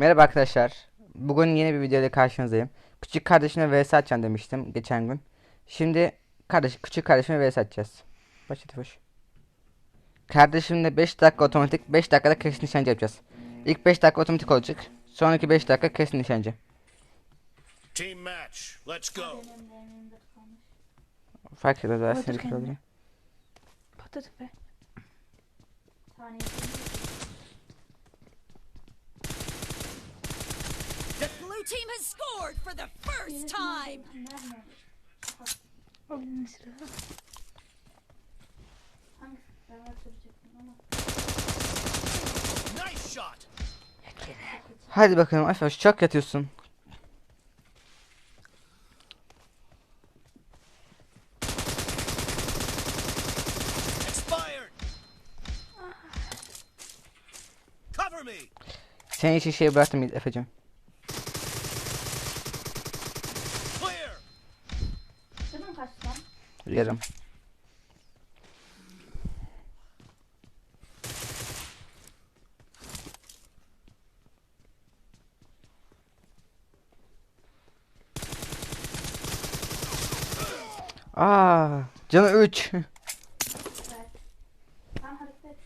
Merhaba arkadaşlar. Bugün yeni bir videoyla karşınızdayım. Küçük kardeşime vs atacağım demiştim geçen gün. Şimdi kardeş küçük kardeşime vs atacağız. Başlat hoş. Kardeşimle 5 dakika otomatik, 5 dakikada kesin nişancı yapacağız. İlk 5 dakika otomatik olacak. Sonraki 5 dakika kesin nişancı. Team match. Let's go. Fark etmez oluyor. Patladık be. The blue team has scored for the first time. Nice shot. Hadi bakalım hoş çok yatıyorsun. Expired. Cover me. Seni hiç şey bıraktım Efe'cim. Clear. Canın kaç lan? Yarım. Aa, canı 3. Tamam hareket et.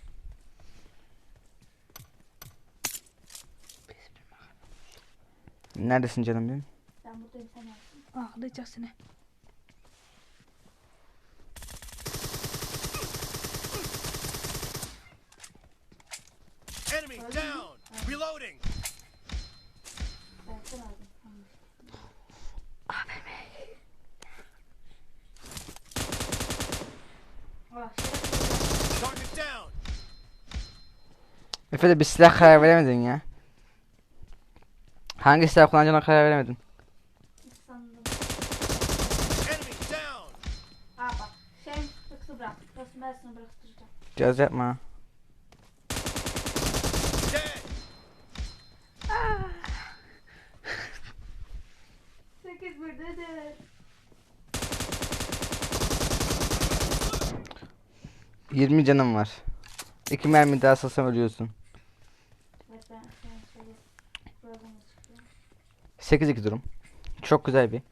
Neredesin canım benim? Ben buradayım sen yapsın. Ağlayacak seni. Enemy down. Reloading. Ben sen aldım. Tamam. Ah, şerefsiz. Target down. Efe de bir silah karar veremedin ya. Hangi silah kullanacağına karar veremedin. sandım. Enemy down. Aa bak. Şey kısı bırak. Burası ben sana bıraktıracağım. Caz yapma. Dead. Sekiz bir dedi. Yirmi canım var. İki mermi daha salsam ölüyorsun. Çıkıyorum. 8-2 durum. Çok güzel bir.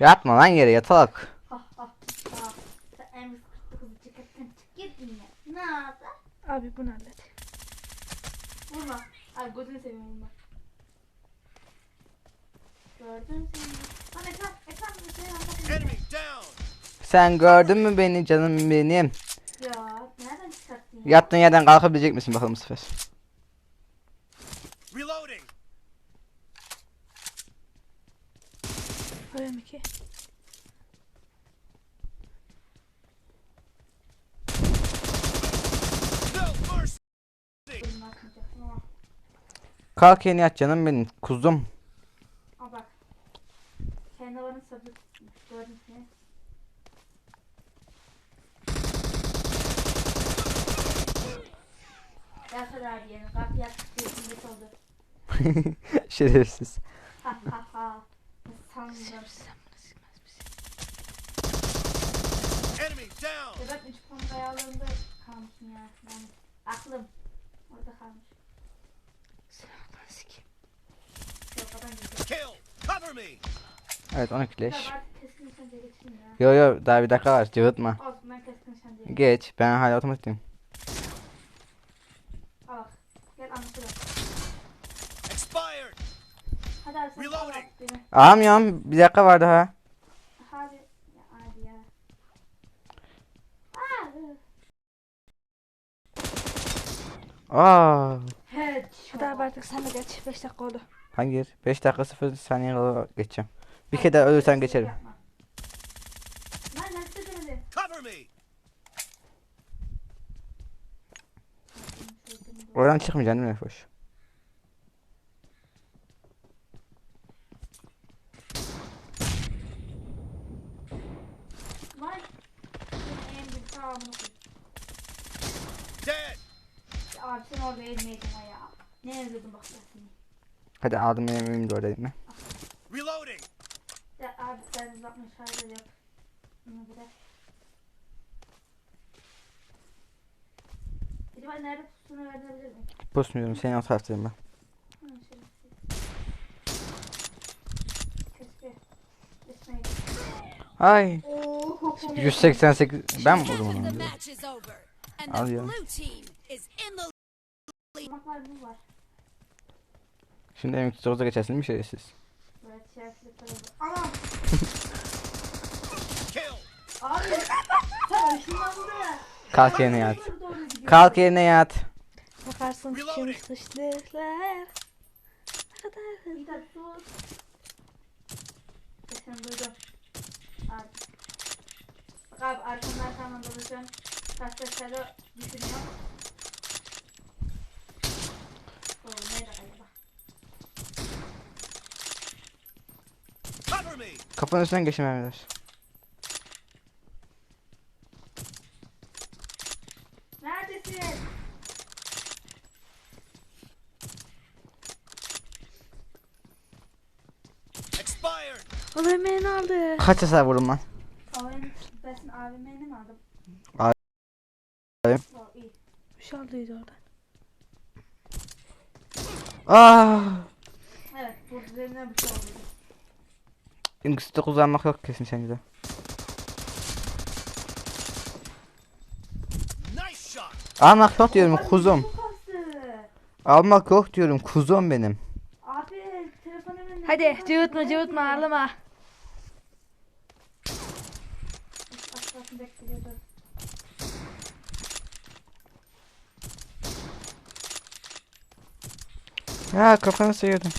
Yatma lan yere yatalak. Ha ha ha. Sen en 49 ceketten çık git yine. Ne yaptı? Abi bunu hallet. Vurma. Ay gözünü seveyim vurma. Gördün seni. Lan ekran, ekran bir şey anlatayım. Sen gördün mü beni canım benim? Ya nereden çıkarttın ya? Yattığın yerden kalkabilecek misin bakalım bu sefer? Reloading. Bölümü atmayacaksın ama. Kalk yeni yat canım benim. Kuzum. Al bak. Tutmuş. Gördün seni. Yatar abi yerine. Kalk yat. Diyorsun git oldu. Şerefsiz. Ha ha ha. Sandım. Enemy down. Ben üç puan ayarlarında kalmışım ya. Ben aklım. Orada kalmış. Sen aklını sikeyim. Kill. Cover me. Evet 12 Ya leş. ben keskin nişancıya geçeyim ya. Yo yo daha bir dakika var cıvıtma. Olsun ben keskin nişancıya Geç ben hala otomatiğim. Al. Gel anlatıyorum. Expired. Hadi al beni. Bir dakika var daha. Hadi. Ya hadi ya. Aa. Hadi abi artık sen de geç. 5 dakika oldu. Hayır 5 dakika 0 saniye geçeceğim. Bir kere daha ölürsen geçerim. Oradan çıkmayacaksın değil mi Foş? Abi sen orada elmeydin ha ya. Ne özledim bak seni. Hadi aldım benim evim de oradayım ben. Reloading. Ya abi sen uzatma şarjı yok. Bunu bir de. Acaba nerede tuttuğunu öğrenebilir miyim? Pusmuyorum. Senin o taraftayım ben. Ay. Oo. 188. Ben mi over, and Al ya. Şimdi M209'a geçersin bir şeysiz. Böyle şerefsizlikler oldu. Anam. Abi. Sen ışınlandı. Kalk yerine yat. Kalk yerine yat. Bakarsın kim suçlular. Bir dakika dur. Sesini duydum. Abi. Bak abi arkamdan arkamdan dolaşıyorum. Taşta şöyle düşünüyor. Oo nerede acaba? Kapının üstünden geçin vermeler. Neredesin? AVM'ni aldı. Kaç hasar vurdum lan? AVM, ben senin AVM'ni mi aldım? A- Oo iyi. Bir şey aldıydı oradan. Ah. Evet bu üzerine bir şey oldu. M209 almak yok kesin sence. Nice shot. Almak yok diyorum kuzum. Almak yok diyorum kuzum benim. Abi telefonumun Hadi cıvıtma cıvıtma ağlama. Ya kafanı sıyırdın.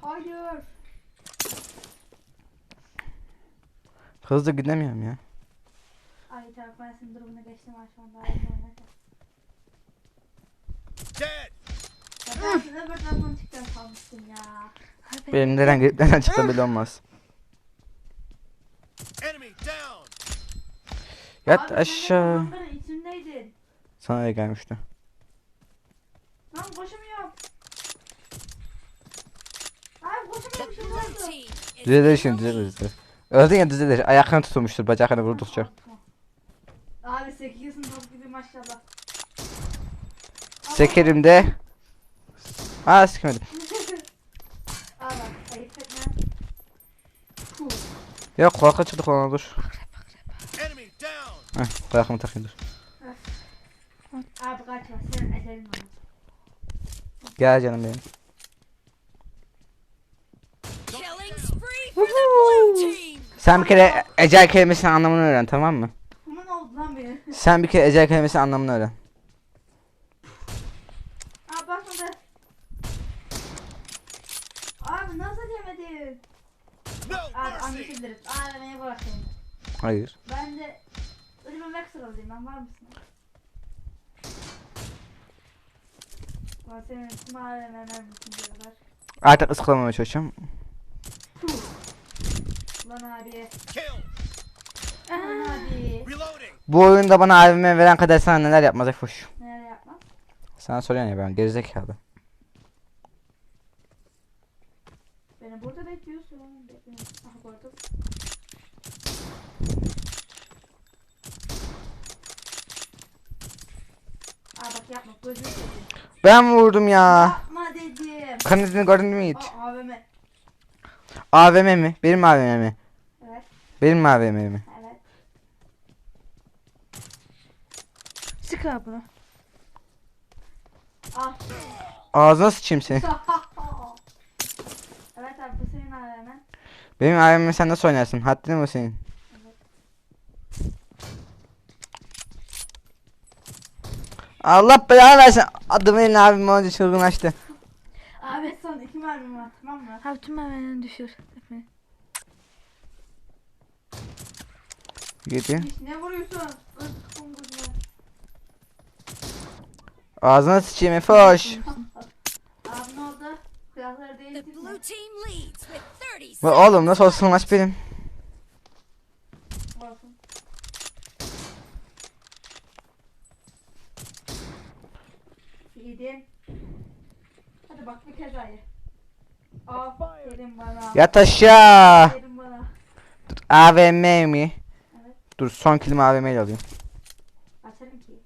Hayır. Hızlı gidemiyorum ya. Ay tamam ben senin durumuna geçtim şu anda. Ben sizin öbür taraftan çıkacağım sanmıştım ya. Abi, Benim nereden gelip nereden çıktığım belli olmaz. Enemy down. Yat Abi, sen de aşağı. içindeydin. Sana öyle gelmişti. Lan. Abi şey blue oldu. team is Düzelir şimdi düzelir düzelir. Öldün ya düzelir. Ayaklarını tutulmuştur bacaklarını vurdukça. Abi 8 top gibi maşallah. Sekerim de. Aa sıkmadım. Aa bak ayıp etme. Puh. Yok çıktı kulağına dur. Heh kulaklığımı takayım dur. Abi kaçma senin ecelin var. Gel canım benim. Killing spree for the blue team. Sen bir kere ecel kelimesinin anlamını öğren tamam mı? Kuma ne oldu lan benim? Sen bir kere ecel kelimesinin anlamını öğren. Aa bakmadı. Abi nasıl yemedin? Abi anlaşabiliriz. AVM'ye bırak seni. Hayır. Ben de ölüme mek sıralayayım ben var mısın? Ulan senin tüm AVM mermisin diyorlar. Artık ıskalamamaya çalışacağım. Abi. Abi. Bu oyunda bana AVM veren kadar sana neler yapmaz hoş. Nerede yapmam? Sana soruyorsun ya ben gerizekalı. Beni burada bekliyorsun. Bekliyorum. Aha. Aa bak yapma gözünü seveyim. Ben vurdum ya. Yapma dedim. Kanadını gördün mü hiç? Aa AVM. AVM mi? Benim AVM mi? Benim AVM mi? Evet. Sık abi bunu. Al. Ağzına sıçayım seni. evet abi bu senin AVM. Benim AVM'mi sen nasıl oynarsın? Haddini mi senin? Allah belanı versin. Adımın eline abim önce çılgınlaştı. Abi son iki mermim var tamam mı? Abi tüm AVM'ni düşür. Efe. Yedi. Hiç ne vuruyorsun? Ağzına sıçayım Efe hoş. Abi ne oldu? Silahları The değiştirdin mi? blue team leads with 30 Ve oğlum nasıl olsun maç benim. Yedin. Hadi bak bir kez ayı. Aferin bana. Yat aşağı. AVM mi? Dur son kilimi AVM ile alayım. Açarım ki.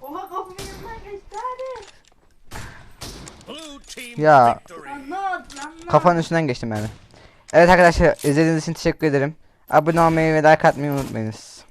Oha kapımın yanından geçti hadi. Ya. Lan ne oldu lan ne Kafanın üstünden geçtim yani. Evet arkadaşlar izlediğiniz için teşekkür ederim. Abone olmayı ve like atmayı unutmayınız.